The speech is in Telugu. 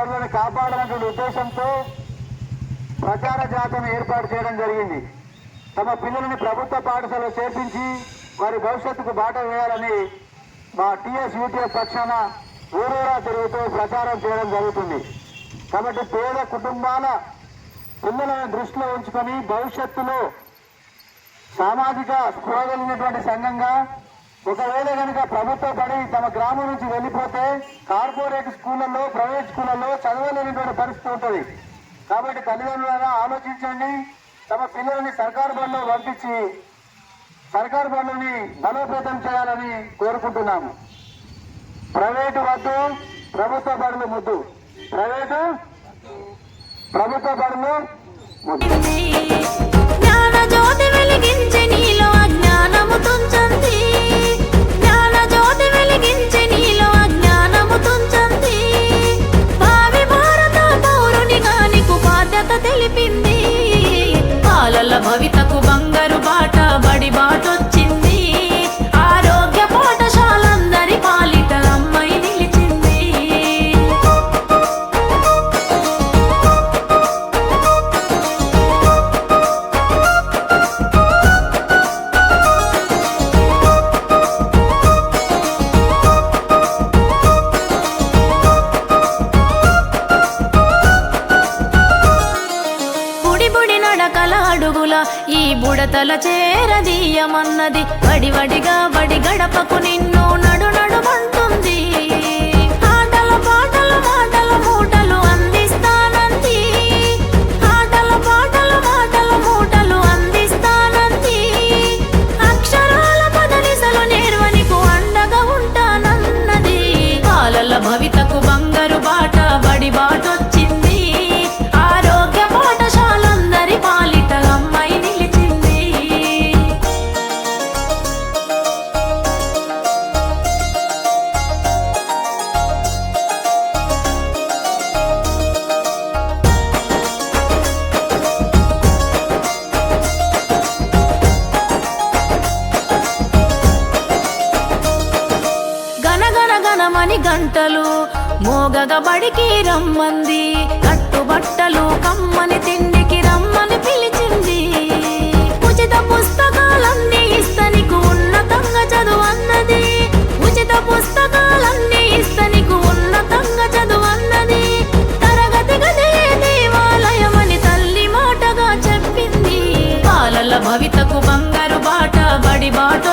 బడులను కాపాడాలనే ఉద్దేశంతో ప్రచార జాతను ఏర్పాటు చేయడం జరిగింది. తమ పిల్లలని ప్రభుత్వ పాఠశాలలో చేర్పించి వారి భవిష్యత్తుకు బాట వేయాలని మా టీఎస్ యూటీఎఫ్ పక్షాన ఊరూరా తిరుగుతూ ప్రచారం చేయడం జరుగుతుంది. కాబట్టి పేద కుటుంబాల పిల్లలను దృష్టిలో ఉంచుకొని భవిష్యత్తులో సామాజిక స్పృహ కలిగినటువంటి సంఘంగా ఒకవేళ కనుక ప్రభుత్వ పడి తమ గ్రామం నుంచి వెళ్ళిపోతే కార్పొరేట్ స్కూళ్ళల్లో ప్రైవేట్ స్కూళ్ళల్లో చదవలేనటువంటి పరిస్థితి ఉంటుంది. కాబట్టి తల్లిదండ్రులారా ఆలోచించండి. తమ పిల్లల్ని సర్కారు బడిలో పంపించి సర్కారు బడులని బలోపేతం చేయాలని కోరుకుంటున్నాము. ప్రైవేటు వద్దు ప్రభుత్వ బడులు ముద్దు. ప్రైవేటు ప్రభుత్వ బడులు ముద్దు. ఈ బుడతల చేరదీయమన్నది వడి వడిగా వడి గడపకు నిన్ను నడు నడుమంటుంది. మని గంటలు మోగగ బడికి రమ్మంది కట్టుబట్టలు కమ్మని తిండికి రమ్మని పిలిచింది. ఉచిత పుస్తకాలన్నీ ఇస్తనికు ఉన్నతంగా చదువన్నది ఉచిత పుస్తకాలన్నీ ఇస్తనికు ఉన్నతంగా చదువన్నది తరగతి గదే దేవాలయమని తల్లి మాటగా చెప్పింది. పాలల భవితకు బంగారు బాట బడి బాట